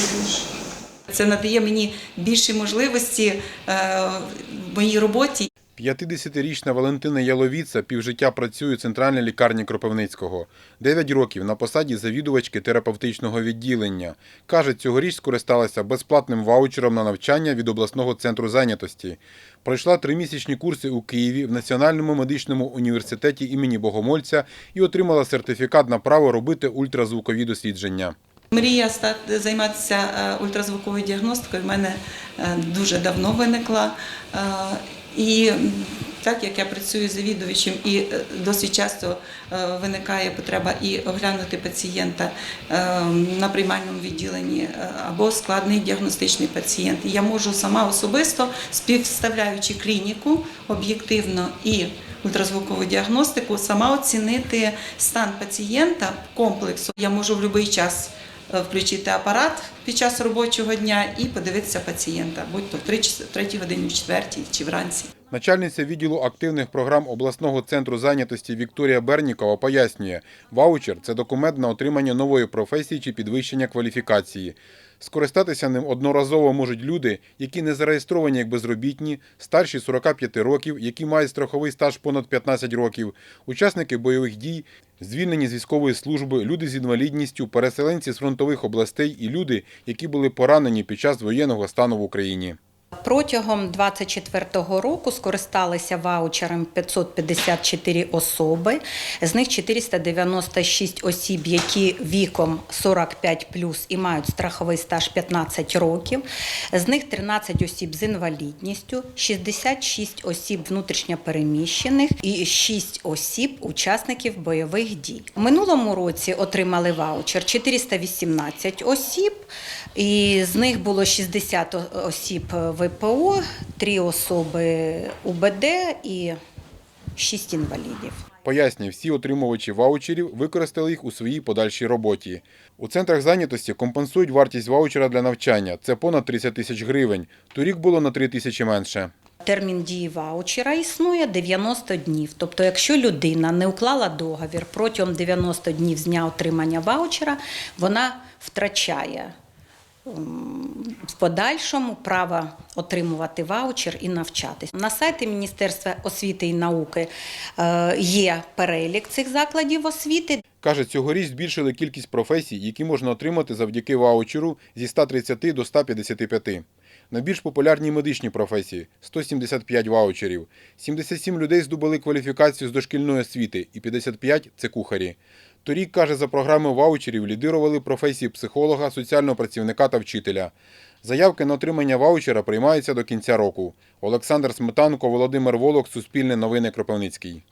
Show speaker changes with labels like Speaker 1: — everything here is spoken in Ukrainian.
Speaker 1: більше.
Speaker 2: Це надає мені більші можливості е, в моїй роботі.
Speaker 3: 50-річна Валентина Яловіца півжиття працює у центральній лікарні Кропивницького. 9 років на посаді завідувачки терапевтичного відділення. Каже, цьогоріч скористалася безплатним ваучером на навчання від обласного центру зайнятості. Пройшла тримісячні курси у Києві в Національному медичному університеті імені Богомольця і отримала сертифікат на право робити ультразвукові дослідження.
Speaker 2: Мрія стати займатися е, ультразвуковою діагностикою в мене е, дуже давно виникла. Е, І так як я працюю завідувачем і досить часто виникає потреба і оглянути пацієнта на приймальному відділенні або складний діагностичний пацієнт. Я можу сама особисто, співставляючи клініку об'єктивно і ультразвукову діагностику, сама оцінити стан пацієнта комплексу. Я можу в будь-який час включити апарат під час робочого дня і подивитися пацієнта, будь то в 3, 3 годині, в 4 чи вранці.
Speaker 3: Начальниця відділу активних програм обласного центру зайнятості Вікторія Бернікова пояснює, ваучер – це документ на отримання нової професії чи підвищення кваліфікації. Скористатися ним одноразово можуть люди, які не зареєстровані як безробітні, старші 45 років, які мають страховий стаж понад 15 років, учасники бойових дій, звільнені з військової служби, люди з інвалідністю, переселенці з фронтових областей і люди, які були поранені під час воєнного стану в Україні.
Speaker 4: Протягом 2024 року скористалися ваучером 554 особи, з них 496 осіб, які віком 45 і мають страховий стаж 15 років, з них 13 осіб з інвалідністю, 66 осіб внутрішньопереміщених і 6 осіб учасників бойових дій. У минулому році отримали ваучер 418 осіб, і з них було 60 осіб ВПО, 3 особи УБД і 6 інвалідів.
Speaker 3: Пояснює, всі отримувачі ваучерів використали їх у своїй подальшій роботі. У центрах зайнятості компенсують вартість ваучера для навчання. Це понад 30 тисяч гривень. Торік було на 3 тисячі менше.
Speaker 4: Термін дії ваучера існує 90 днів. Тобто, якщо людина не уклала договір протягом 90 днів з дня отримання ваучера, вона втрачає в подальшому право отримувати ваучер і навчатись. На сайті Міністерства освіти і науки е, є перелік цих закладів освіти,
Speaker 3: Каже, цьогоріч збільшили кількість професій, які можна отримати завдяки ваучеру зі 130 до 155. Найбільш популярні медичні професії – 175 ваучерів. 77 людей здобули кваліфікацію з дошкільної освіти і 55 – це кухарі. Торік, каже, за програмою ваучерів лідирували професії психолога, соціального працівника та вчителя. Заявки на отримання ваучера приймаються до кінця року. Олександр Сметанко, Володимир Волок, Суспільне новини Кропивницький.